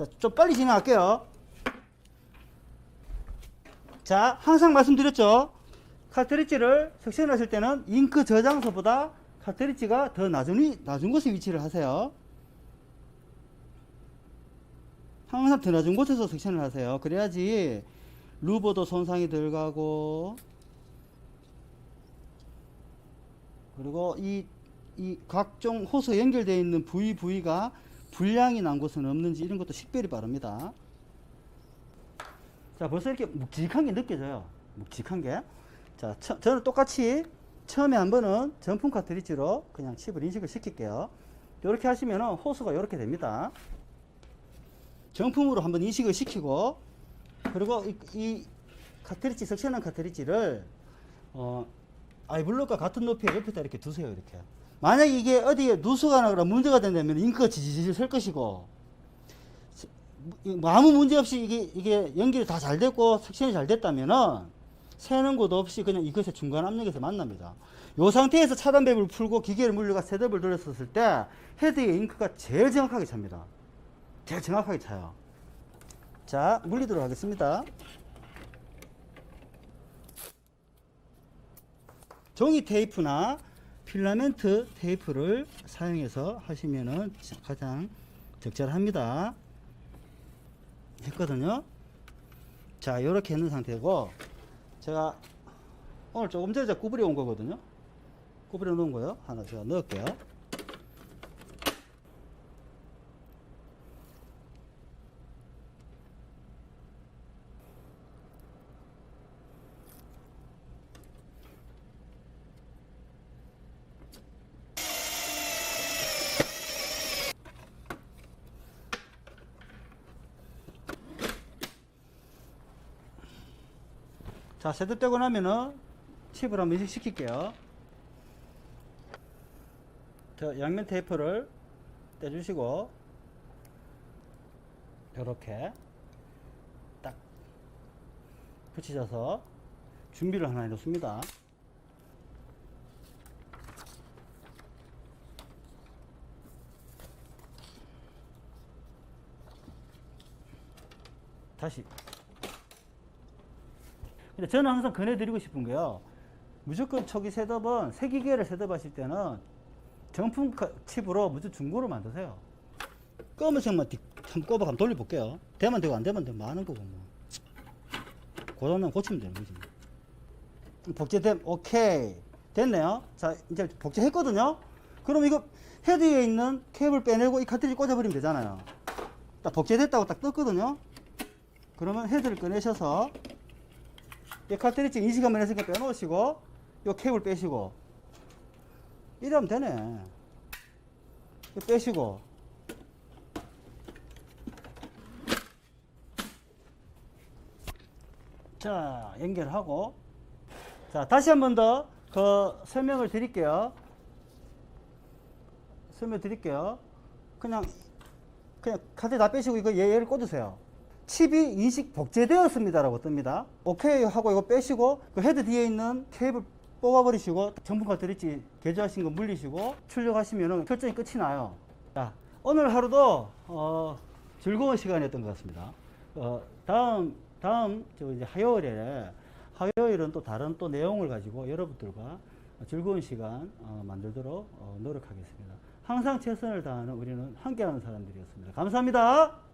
자, 좀 빨리 진행할게요. 자, 항상 말씀드렸죠. 카트리지를 섹션하실 때는 잉크 저장소보다 카트리지가 더 낮은, 위, 낮은 곳에 위치를 하세요. 항상 더 낮은 곳에서 섹션을 하세요. 그래야지 루버도 손상이 덜 가고 그리고 이, 이 각종 호스 연결되어 있는 부위 부위가 불량이 난 곳은 없는지 이런 것도 식별이 빠릅니다. 자, 벌써 이렇게 묵직한 게 느껴져요. 묵직한 게. 자, 처, 저는 똑같이 처음에 한 번은 전풍 카트리지로 그냥 칩을 인식을 시킬게요. 이렇게 하시면은 호스가 이렇게 됩니다. 정품으로 한번 인식을 시키고 그리고 이, 이 카트리지 석션한 카트리지를 어, 아이블록과 같은 높이에 옆에다 이렇게 두세요 이렇게 만약 이게 어디에 누수가 나거나 문제가 된다면 잉크가 지지질 설 것이고 스- 뭐 아무 문제 없이 이게 이게 연결이 다 잘 됐고 석션이 잘 됐다면은 새는 곳 없이 그냥 이것의 중간 압력에서 만납니다. 이 상태에서 차단 밸브를 풀고 기계를 물려가 셋업을 돌렸었을 때 헤드의 잉크가 제일 정확하게 찹니다. 제일 정확하게 차요. 자, 물리도록 하겠습니다. 종이 테이프나 필라멘트 테이프를 사용해서 하시면은 가장 적절합니다. 했거든요. 자, 이렇게 했는 상태고, 제가 오늘 조금 전에 구부려 온 거거든요. 구부려 놓은 거요. 하나 제가 넣을게요. 자, 셋업되고 나면은 칩을 한번 인식시킬게요. 저 양면 테이프를 떼주시고, 이렇게 딱 붙이셔서 준비를 하나 해놓습니다. 다시 근데 저는 항상 권해드리고 싶은 게요. 무조건 초기 셋업은 새 기계를 셋업하실 때는 정품 카- 칩으로 무조건 중고로 만드세요. 검은색만 뒤- 한번 꼽아 한번 돌려볼게요. 되면 되고 안 되면 되면 많은 거고 뭐. 고장나면 고치면 되는 거지. 뭐. 복제됨 오케이 됐네요. 자 이제 복제했거든요. 그럼 이거 헤드에 있는 케이블 빼내고 이 카트리지 꽂아버리면 되잖아요. 딱 복제됐다고 딱 떴거든요. 그러면 헤드를 꺼내셔서 이 카트리지 인식 한번 했으니까 빼놓으시고 요 케이블 빼시고. 이러면 되네. 빼시고. 자 연결하고. 자 다시 한 번 더 그 설명을 드릴게요. 설명 드릴게요. 그냥 그냥 카드 다 빼시고 이거 얘- 얘를 꽂으세요. 칩이 인식 복제되었습니다라고 뜹니다. 오케이 하고 이거 빼시고 그 헤드 뒤에 있는 케이블 뽑아버리시고 정품 카트리지 개조하신 거 물리시고 출력하시면은 설정이 끝이 나요. 자 오늘 하루도 어, 즐거운 시간이었던 것 같습니다. 어, 다음 다음 저 이제 화요일에 화요일은 또 다른 또 내용을 가지고 여러분들과 즐거운 시간 어, 만들도록 어, 노력하겠습니다. 항상 최선을 다하는 우리는 함께하는 사람들이었습니다. 감사합니다.